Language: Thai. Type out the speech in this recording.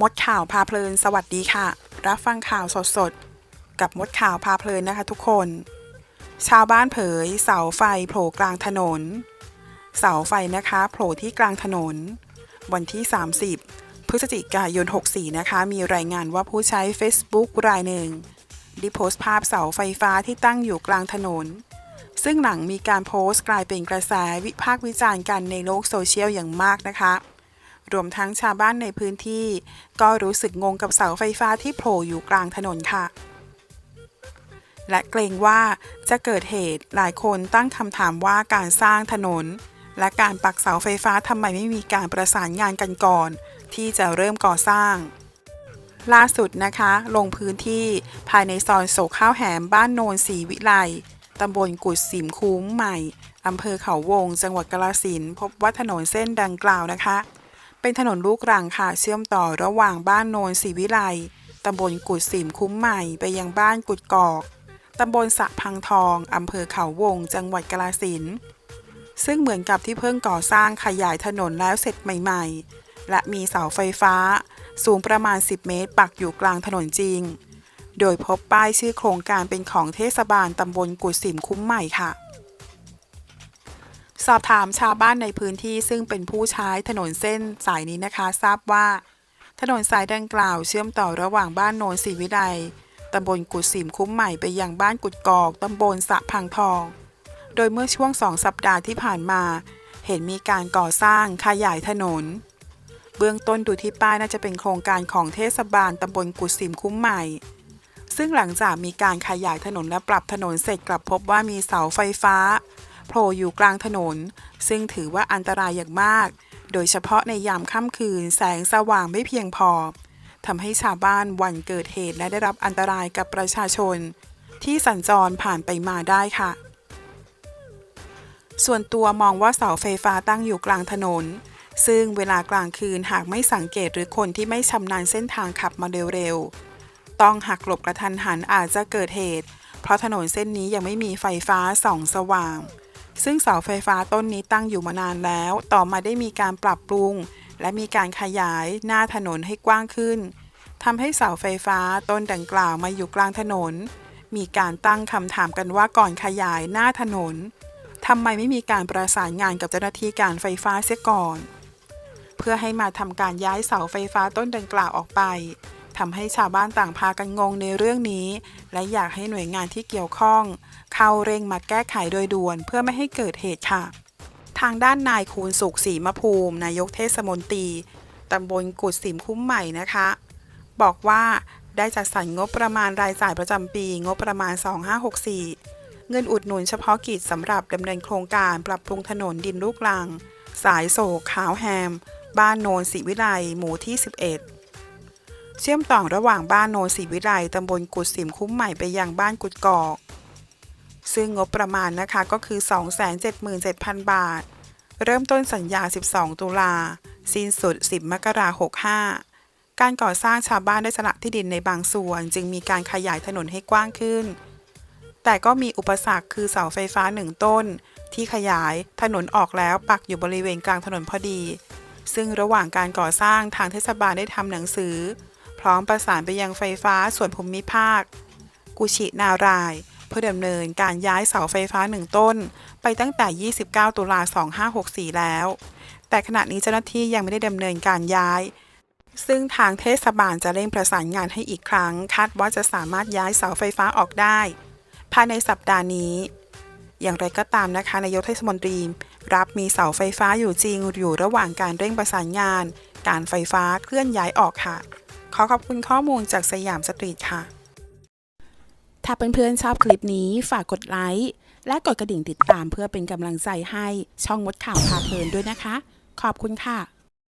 มดข่าวพาเพลิน สวัสดีค่ะ รับฟังข่าวสดๆกับมดข่าวพาเพลินนะคะทุกคน ชาวบ้านเผย เสาไฟโผล่กลางถนน เสาไฟนะคะโผล่ที่กลางถนน วันที่ 30 พฤศจิกายน 64 นะคะ มีรายงานว่าผู้ใช้ Facebook รายหนึ่งได้โพสต์ภาพเสาไฟฟ้าที่ตั้งอยู่กลางถนน ซึ่งหลังมีการโพสต์กลายเป็นกระแสวิพากษ์วิจารณ์กันในโลกโซเชียลอย่างมากนะคะ รวมทั้งชาวบ้านในพื้นที่ ก็รู้สึกงงกับเสาไฟฟ้าที่โผล่อยู่กลางถนนค่ะ และเกรงว่าจะเกิดเหตุหลายคนตั้งคำถามว่าการสร้างถนน และการปักเสาไฟฟ้าทำไมไม่มีการประสานงานกันก่อน ที่จะเริ่มก่อสร้างล่าสุดนะคะ ลงพื้นที่ภายในซอยโศกข้าวแหมบ้านโนนศรีวิไลตำบลกุดสิมคุ้มใหม่ อำเภอเขาวง จังหวัดกาฬสินธุ์พบว่าถนนเส้นดังกล่าวนะคะ เป็นถนนลูกรังค่ะเชื่อมต่อระหว่างบ้านโนนศรีวิไลตำบลกุดสิมคุ้มใหม่ไปยังบ้านกุดกอกตำบลสะพังทองอำเภอเขาวง จังหวัดกาฬสินซึ่งเหมือนกับที่เพิ่งก่อสร้างขยายถนนแล้วเสร็จใหม่ ๆ และมีเสาไฟฟ้า สูงประมาณ 10 เมตร ปักอยู่กลางถนนจริง โดยพบป้ายชื่อโครงการเป็นของเทศบาลตำบลกุดสิมคุ้มใหม่ค่ะ สอบถามชาวบ้านในพื้นที่ซึ่งเป็นผู้ใช้ถนนเส้นสายนี้นะคะ ทราบว่า ถนนสายดังกล่าวเชื่อมต่อระหว่างบ้านโนนศรีวิไลตำบลกุดสิมคุ้มใหม่ไปยังบ้านกุดกอกตำบลสะพังทอง โดยเมื่อช่วงสองสัปดาห์ที่ผ่านมา เห็นมีการก่อสร้างขยายถนน เบื้องต้นดูที่ป้ายน่าจะเป็นโครงการของเทศบาลตำบลกุดสิมคุ้มใหม่ ซึ่งหลังจากมีการขยายถนนและปรับถนนเสร็จกลับพบว่ามีเสาไฟฟ้า โผล่อยู่กลางถนน ซึ่งถือว่าอันตรายอย่างมาก โดยเฉพาะในยามค่ำคืนแสงสว่างไม่เพียงพอทำให้ชาวบ้านวันเกิดเหตุและได้รับอันตรายกับประชาชน ที่สัญจรผ่านไปมาได้ค่ะ ส่วนตัวมองว่าเสาไฟฟ้าตั้งอยู่กลางถนน ซึ่งเวลากลางคืนหากไม่สังเกตหรือคนที่ไม่ชำนาญเส้นทางขับมาเร็วๆ ต้องหักหลบกระทันหันอาจจะเกิดเหตุ เพราะถนนเส้นนี้ยังไม่มีไฟฟ้าส่องสว่าง ซึ่งเสาไฟฟ้าต้นนี้ตั้งอยู่มานานแล้ว ต่อมาได้มีการปรับปรุง และมีการขยายหน้าถนนให้กว้างขึ้นทำให้เสาไฟฟ้าต้นดังกล่าวมาอยู่กลางถนน มีการตั้งคำถามกันว่าก่อนขยายหน้าถนนทำไมไม่มีการประสานงานกับเจ้าหน้าที่การไฟฟ้าเสียก่อน เพื่อให้มาทำการย้ายเสาไฟฟ้าต้นดังกล่าวออกไป ทำให้ชาวบ้านต่างพากันงงในเรื่องนี้ และอยากให้หน่วยงานที่เกี่ยวข้อง เข้าเร่งมาแก้ไขโดยด่วนเพื่อไม่ให้เกิดเหตุค่ะ ทางด้านนายคูณสุขศรีมภูมิ นายกเทศมนตรีตำบลกุดสิมคุ้มใหม่นะคะ บอกว่าได้จัดสรรงบประมาณรายจ่ายประจำปี งบประมาณ 2564 เงินอุดหนุนเฉพาะกิจสำหรับดำเนินโครงการปรับปรุงถนนดินลูกลัง สายโศกขาวแฮม บ้านโนนศรีวิไลหมู่ที่ 11 เชื่อมต่อระหว่างบ้านโนนศรีวิไลตำบลกุดสิมคุ้มใหม่ไปยังบ้านกุดกอก ซึ่งงบประมาณนะคะก็คือ 277,000 บาท เริ่มต้นสัญญา 12 ตุลา สิ้นสุด 10 มกราคม65 การก่อสร้างชาวบ้านได้สละที่ดินในบางส่วน จึงมีการขยายถนนให้กว้างขึ้น แต่ก็มีอุปสรรคคือเสาไฟฟ้าหนึ่งต้น ที่ขยายถนนออกแล้วปักอยู่บริเวณกลางถนนพอดี ซึ่งระหว่างการก่อสร้างทางเทศบาลได้ทำหนังสือ พร้อมประสานไปยังไฟฟ้าส่วนภูมิภาค กุชินาราย เพื่อดำเนินการย้ายเสาไฟฟ้าหนึ่งต้น ไปตั้งแต่ 29 ตุลา 2564 แล้ว แต่ขณะนี้เจ้าหน้าที่ยังไม่ได้ดำเนินการย้าย ซึ่งทางเทศบาลจะเร่งประสานงานให้อีกครั้ง คาดว่าจะสามารถย้ายเสาไฟฟ้าออกได้ ภายในสัปดาห์นี้อย่างไรก็ตามนะคะนายกเทศมนตรี รับมีเสาไฟฟ้าอยู่จริงอยู่ระหว่างการเร่งประสานงาน การไฟฟ้าเคลื่อนย้ายออกค่ะ อขอบคุณข้อมูลจากสยามสตรีทค่ะ ถ้าเพื่อนๆชอบคลิปนี้ฝากกดไลค์และกดกระดิ่งติดตามเพื่อเป็นกำลังใจให้ช่องมดข่าวพาเพลินด้วยนะคะ ขอบคุณค่ะ